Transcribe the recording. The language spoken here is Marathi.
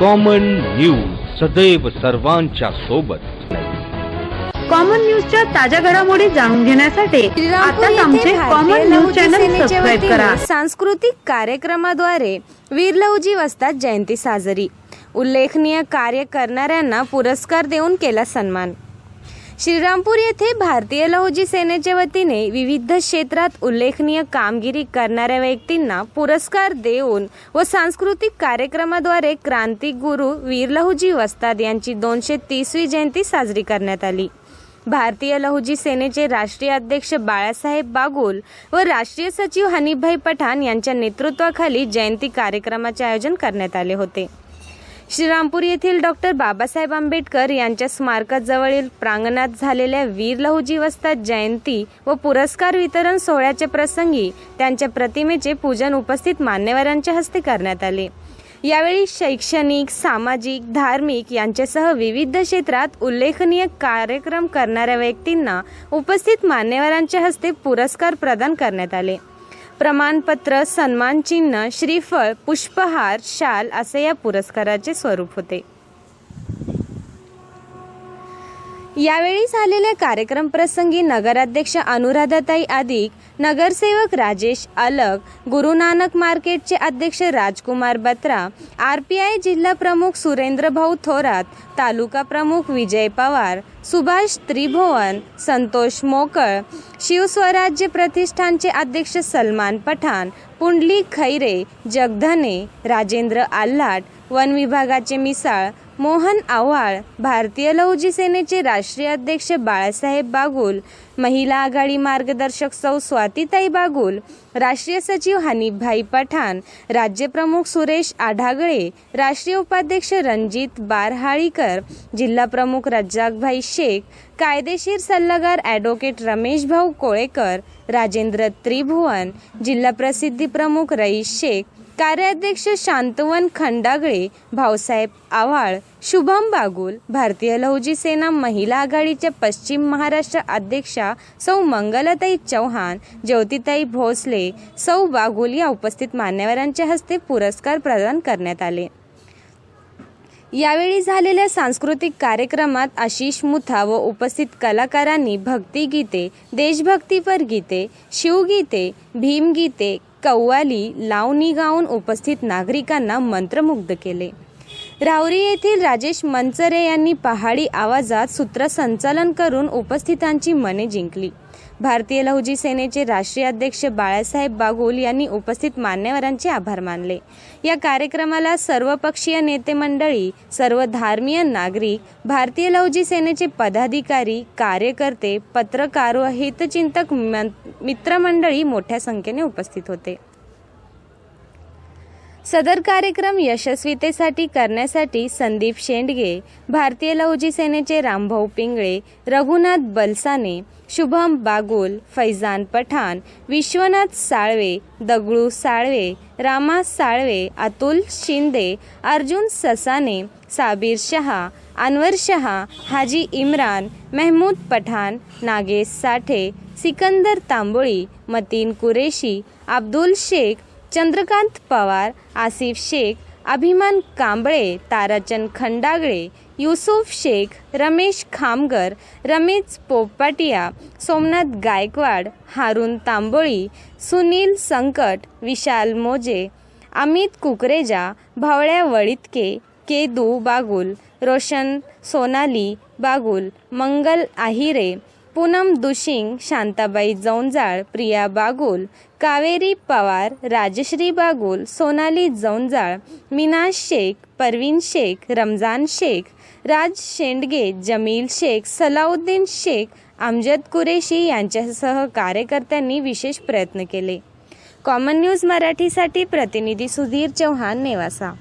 कॉमन न्यूज सदैव सर्वांच्या सोबत. कॉमन न्यूजच्या ताज्या घडामोडी जाणून घेण्यासाठी आताच येथे आमचे कॉमन न्यूज चॅनल सबस्क्राईब करा. सांस्कृतिक कार्यक्रमाद्वारे वीर लहुजी वस्तात जयंती साजरी. उल्लेखनीय कार्य करणाऱ्यांना पुरस्कार देऊन केला सन्मान. श्रीरामपूर येथे भारतीय लहुजी सेनेच्या वतीने विविध क्षेत्रात उल्लेखनीय कामगिरी करणाऱ्या व्यक्तींना पुरस्कार देऊन व सांस्कृतिक कार्यक्रमाद्वारे क्रांतिगुरु वीर लहुजी वस्ताद यांची दोनशे तीसवी जयंती साजरी करण्यात आली. भारतीय लहुजी सेनेचे राष्ट्रीय अध्यक्ष बाळासाहेब बागुल व राष्ट्रीय सचिव हनीफभाई पठाण यांच्या नेतृत्वाखाली जयंती कार्यक्रमाचे आयोजन करण्यात आले होते. श्रीरामपूर येथील डॉक्टर बाबासाहेब आंबेडकर यांच्या स्मारकाजवळील प्रांगणात झालेल्या वीर लहुजीवस्ता जयंती व पुरस्कार वितरण सोहळ्याच्या प्रसंगी त्यांच्या प्रतिमेचे पूजन उपस्थित मान्यवरांच्या हस्ते करण्यात आले. यावेळी शैक्षणिक सामाजिक धार्मिक यांच्यासह विविध क्षेत्रात उल्लेखनीय कार्यक्रम करणाऱ्या व्यक्तींना उपस्थित मान्यवरांच्या हस्ते पुरस्कार प्रदान करण्यात आले. प्रमाणपत्र सन्मानचिन्ह श्रीफळ पुष्पहार शाल असे या पुरस्काराचे स्वरूप होते. यावेळी झालेल्या कार्यक्रम प्रसंगी नगराध्यक्ष अनुराधाताई अधिक नगरसेवक राजेश अलग गुरु नानक मार्केटचे अध्यक्ष Rajkumar Batra R P I जिल्हा प्रमुख सुरेंद्र भाऊ थोरात तालुका प्रमुख विजय पवार सुभाष त्रिभुवन संतोष मोकळ शिवस्वराज्य प्रतिष्ठानचे अध्यक्ष सलमान पठाण पुंडली खैरे जगधने राजेंद्र आल्हाट वन विभागाचे मिसाळ मोहन आव्हाळ भारतीय लहुजी सेनेचे राष्ट्रीय अध्यक्ष बाळासाहेब बागुल महिला आघाडी मार्गदर्शक सौ स्वातीताई बागुल राष्ट्रीय सचिव हनीफभाई पठाण राज्यप्रमुख सुरेश आढागळे राष्ट्रीय उपाध्यक्ष रणजित बारहाळीकर जिल्हा प्रमुख रज्जाकभाई शेख कायदेशीर सल्लागार ॲडव्होकेट रमेश भाऊ कोळेकर राजेंद्र त्रिभुवन जिल्हा प्रसिद्धी प्रमुख रईस शेख कार्याध्यक्ष शांतवन खंडागळे भाऊसाहेब आव्हाळ शुभम बागुल भारतीय लहुजी सेना महिला आघाडीच्या पश्चिम महाराष्ट्र अध्यक्षा सौ मंगलताई चौहान ज्योतिताई भोसले सौ बागुल या उपस्थित मान्यवरांच्या हस्ते पुरस्कार प्रदान करण्यात आले. यावेळी झालेल्या सांस्कृतिक कार्यक्रमात आशिष मुथा व उपस्थित कलाकारांनी भक्तिगीते देशभक्तीपर गीते शिवगीते भीमगीते कव्वाली लावणी गाऊन उपस्थित नागरिकांना मंत्रमुग्ध केले. राहुरी येथील राजेश मंचरे यांनी पहाडी आवाजात सूत्रसंचालन करून उपस्थितांची मने जिंकली. भारतीय लहुजी सेनेचे राष्ट्रीय अध्यक्ष बाळासाहेब बागुल यांनी उपस्थित मान्यवरांचे आभार मानले. या कार्यक्रमाला सर्वपक्षीय नेते मंडळी सर्व धार्मीय नागरिक भारतीय लहुजी सेनेचे पदाधिकारी कार्यकर्ते पत्रकार व हितचिंतक मित्रमंडळी मोठ्या संख्येने उपस्थित होते. सदर कार्यक्रम यशस्वीतेसाठी करण्यासाठी संदीप शेंडगे भारतीय लहुजी सेनेचे रामभाऊ पिंगळे रघुनाथ बलसाने शुभम बागुल फैजान पठाण विश्वनाथ साळवे दगडू साळवे रामा साळवे अतुल शिंदे अर्जुन ससाने साबीर शहा अनवर शहा हाजी इम्रान मेहमूद पठाण नागेश साठे सिकंदर तांबोळी मतीन कुरेशी अब्दुल शेख चंद्रकांत पवार आसिफ शेख अभिमान कांबळे ताराचंद खंडागळे युसुफ शेख रमेश खामगर रमेश पोपाटिया सोमनाथ गायकवाड हारून तांबोळी सुनील संकट विशाल मोजे अमित कुकरेजा भावळ्या वळितके केदू बागुल रोशन सोनाली बागुल मंगल आहिरे पूनम दुशिंग शांताबाई जौंजाळ प्रिया बागुल कावेरी पवार राजश्री बागुल सोनाली जौंजाळ मीनाश शेख परवीन शेख रमजान शेख राज शेंडगे जमील शेख सलाउद्दीन शेख अमजद कुरेशी यांच्यासह कार्यकर्त्यांनी विशेष प्रयत्न केले. कॉमन न्यूज मराठीसाठी प्रतिनिधी सुधीर चव्हाण नेवासा.